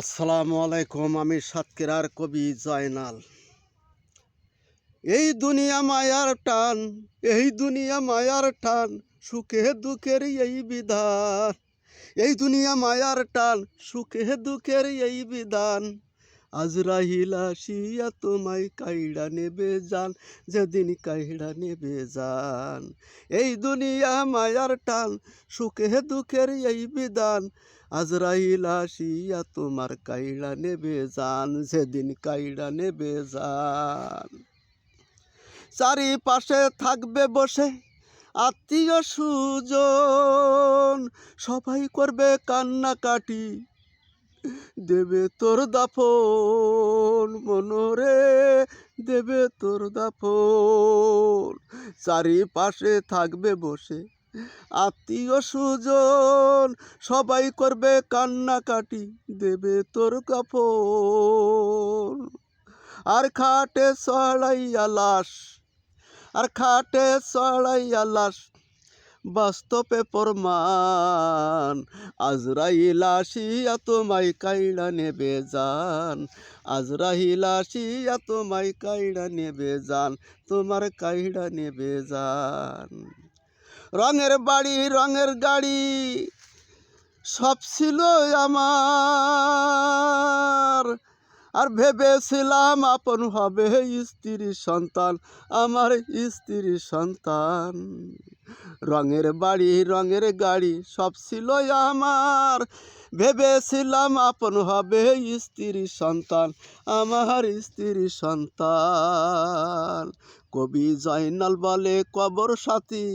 আসসালামু আলাইকুম, আমি সাতকেরার কবি জয়নাল। এই দুনিয়া মায়ার টান, এই দুনিয়া মায়ার টান, সুখে দুঃখের এই বিধান। এই দুনিয়া মায়ার টান, সুখে দুঃখের এই বিধান। আজরাহিল আসিয়া তোমায় কাইড়া নেবে যান যেদিন কাইড়া নেবে যান এই দুনিয়া মায়ার টান, সুখে দুঃখের এই বিধান। আজরাইল আসিয়া তোমার কাইড়া নেবে যান যেদিন কাইড়া নেবে যান চারিপাশে থাকবে বসে আত্মীয় সুজন সবাই করবে কান্নাকাটি। দেবে তোর দাফন, মনোরে দেবে তোর দাফন। চারিপাশে থাকবে বসে আত্মীয় সুজন সবাই করবে কান্নাকাটি, দেবে তোর কাপড় আর খাটে চড়াইয়া লাশ, আর খাটে চড়াইয়া লাশ বাস্তবে প্রমাণ। আজরাইল আসিয়া তোমায় কাইড়া নেবে যান আজরাইল আসিয়া তোমায় কাইড়া নেবে যান তোমার কাইড়া নেবে যান রঙের বাড়ি, রঙের গাড়ি, সব ছিল আমার। আর ভেবেছিলাম আপন হবে স্ত্রী সন্তান, আমার স্ত্রী সন্তান। রঙের বাড়ি, রঙের গাড়ি, সব ছিল আমার। ভেবেছিলাম আপন হবে স্ত্রী সন্তান, আমার স্ত্রী সন্তান। কবি জয়নাল বলে কবর সাথী,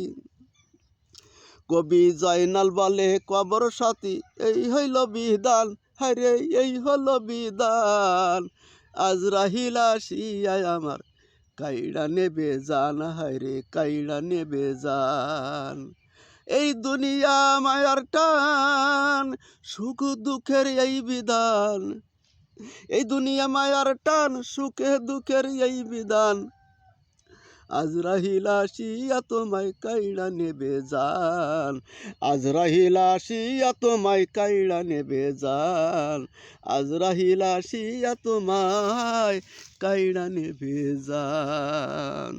কবি জয়নাল বলে কবর সাথী, এই হইল বিধান। হারে এই হলো বিধান। আজ রাহিলা আসিয়ায় আমার। কাইড়া নেবে জান হারে কাইড়া নেবে জান। এই দুনিয়া মায়ার টান, সুখ দুঃখের এই বিধান। এই দুনিয়া মায়ার টান, সুখে দুঃখের এই বিধান। আজরাহিল আসিয়া তোমায় কাইড়া নেবে যান আজরাহিল আসিয়া তোমায় কাইড়া নেবে যান আজরাহিল আসিয়া তোমায় কাইড়া নেবে যান